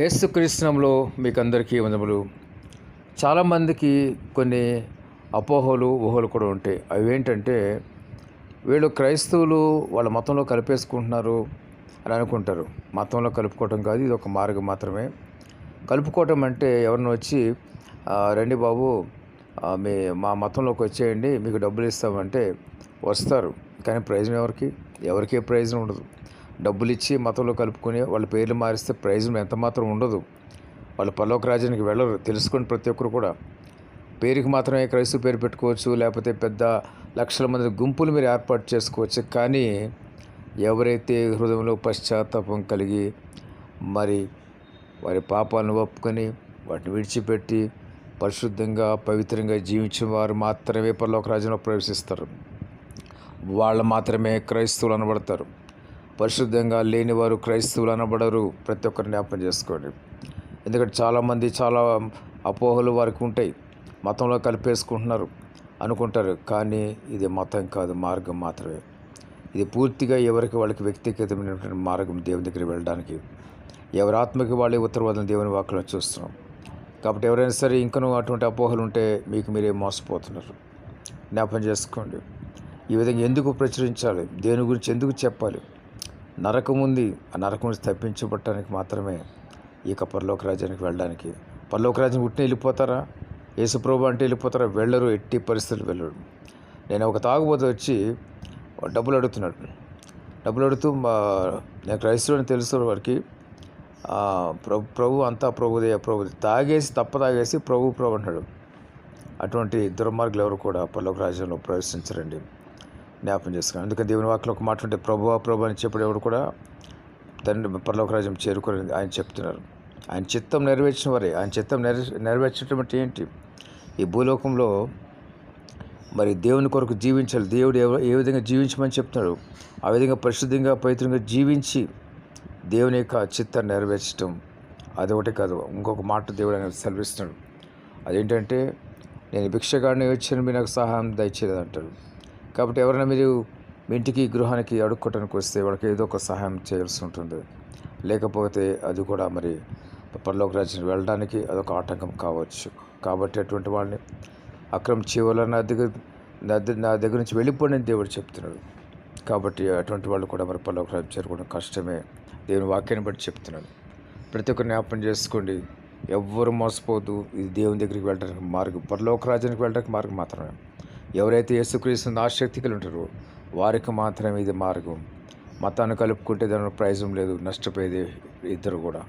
ఏసుకృష్ణంలో మీకు అందరికీ వందములు. చాలామందికి కొన్ని అపోహలు ఊహలు కూడా ఉంటాయి. అవి ఏంటంటే వీళ్ళు క్రైస్తవులు వాళ్ళ మతంలో కలిపేసుకుంటున్నారు అని అనుకుంటారు. మతంలో కలుపుకోవటం కాదు ఇది ఒక మార్గం మాత్రమే. కలుపుకోవటం అంటే ఎవరిని వచ్చి రండి బాబు మీ మా మతంలోకి వచ్చేయండి మీకు డబ్బులు ఇస్తామంటే వస్తారు. కానీ ప్రయోజనం ఎవరికి? ఎవరికే ప్రయోజనం ఉండదు. డబ్బులు ఇచ్చి మతంలో కలుపుకొని వాళ్ళ పేర్లు మారిస్తే ప్రయోజనం ఎంతమాత్రం ఉండదు. వాళ్ళు పలోక రాజ్యానికి వెళ్ళరు. తెలుసుకొని ప్రతి ఒక్కరు కూడా. పేరుకి మాత్రమే క్రైస్తవ పేరు పెట్టుకోవచ్చు లేకపోతే పెద్ద లక్షల మంది గుంపులు మీరు ఏర్పాటు చేసుకోవచ్చు. కానీ ఎవరైతే హృదయంలో పశ్చాత్తాపం కలిగి మరి వారి పాపాలను ఒప్పుకొని వాటిని విడిచిపెట్టి పరిశుద్ధంగా పవిత్రంగా జీవించిన వారు మాత్రమే పరలోక రాజ్యంలో ప్రవేశిస్తారు. వాళ్ళు మాత్రమే క్రైస్తవులు అనబడతారు. పరిశుద్ధంగా లేని వారు క్రైస్తవులు అనబడరు. ప్రతి ఒక్కరు జ్ఞాపకం చేసుకోండి. ఎందుకంటే చాలామంది చాలా అపోహలు వారికి ఉంటాయి. మతంలో కలిపేసుకుంటున్నారు అనుకుంటారు. కానీ ఇది మతం కాదు మార్గం మాత్రమే. ఇది పూర్తిగా ఎవరికి వాళ్ళకి వ్యక్తిగతమైనటువంటి మార్గం దేవుని దగ్గర వెళ్ళడానికి. ఎవరి ఆత్మకి వాళ్ళే ఉత్తరవాదం దేవుని వాక్కులను చూస్తున్నాం. కాబట్టి ఎవరైనా సరే ఇంకనూ అటువంటి అపోహలు ఉంటే మీకు మీరే మోసపోతున్నారు. జ్ఞాపకం చేసుకోండి. ఈ విధంగా ఎందుకు ప్రచురించాలి? దేని గురించి ఎందుకు చెప్పాలి? నరకం ఉంది. ఆ నరకం నుంచి తప్పించబట్టడానికి మాత్రమే ఇక పరలోక రాజ్యానికి వెళ్ళడానికి. పరలోక రాజ్యం ఉట్టిన వెళ్ళిపోతారా? యేసుప్రభు అంటే వెళ్ళిపోతారా? వెళ్ళరు. ఎట్టి పరిస్థితులు వెళ్ళరు. నేను ఒక తాగుబోతు వచ్చి డబ్బులు అడుగుతున్నాడు. డబ్బులు అడుగుతూ మా నేను క్రైస్తవుని తెలుసు వారికి ప్రభు ప్రభు అంతా ప్రభుదే ప్రభు తాగేసి తప్ప తాగేసి ప్రభు ప్రభు అంటాడు అటువంటి దుర్మార్గులు ఎవరు కూడా పల్లోక రాజ్యంలో ప్రవేశించరండి. జ్ఞాపం చేసుకున్నాను. అందుకని దేవుని వాక్యం ఒక మాట ఉంటే ప్రభు ప్రభు అని చెప్పడం ఎవరు కూడా తండ్రి పరలోక చేరుకోలేదు ఆయన చెప్తున్నారు. ఆయన చిత్తం నెరవేర్చిన వారే. ఆయన చిత్తం నెరవే నెరవేర్చడం అంటే ఏంటి? ఈ భూలోకంలో మరి దేవుని కొరకు జీవించాలి. దేవుడు ఏ విధంగా జీవించమని చెప్తున్నాడు? ఆ విధంగా పరిశుద్ధంగా పవిత్రంగా జీవించి దేవుని యొక్క చిత్తాన్ని నెరవేర్చడం అది ఒకటి కాదు. ఇంకొక మాట దేవుడు ఆయన సెలవిస్తున్నాడు. అదేంటంటే నేను భిక్షగాడిని వచ్చాను మీ నాకు సహాయం దయచేది అంటాడు. కాబట్టి ఎవరైనా మీరు ఇంటికి గృహానికి అడుక్కోవటానికి వస్తే వాళ్ళకి ఏదో ఒక సహాయం చేయాల్సి ఉంటుంది. లేకపోతే అది కూడా మరి పరలోక రాజ్యానికి వెళ్ళడానికి అదొక ఆటంకం కావచ్చు. కాబట్టి అటువంటి వాళ్ళని అక్రమ చీవల నా దగ్గర నా దగ్గర నుంచి వెళ్ళిపోయిన దేవుడు చెప్తున్నాడు. కాబట్టి అటువంటి వాళ్ళు కూడా మరి పరలోక రాజ్యం చేరుకోవడం కష్టమే. దేవుని వాక్యాన్ని బట్టి చెప్తున్నాడు ప్రతి ఒక్క జ్ఞాపకం చేసుకోండి. ఎవ్వరు మోసపోదు ఇది దేవుని దగ్గరికి వెళ్ళడానికి మార్గం. పరలోక రాజ్యానికి వెళ్ళడానికి మార్గం మాత్రమే. ఎవరైతే యేసుక్రీస్తు ఆసక్తి ఉంటారో వారికి మాత్రమే ఇది మార్గం. మతాన్ని కలుపుకుంటే దాని ప్రయోజనం లేదు నష్టపోయేది ఇద్దరు కూడా.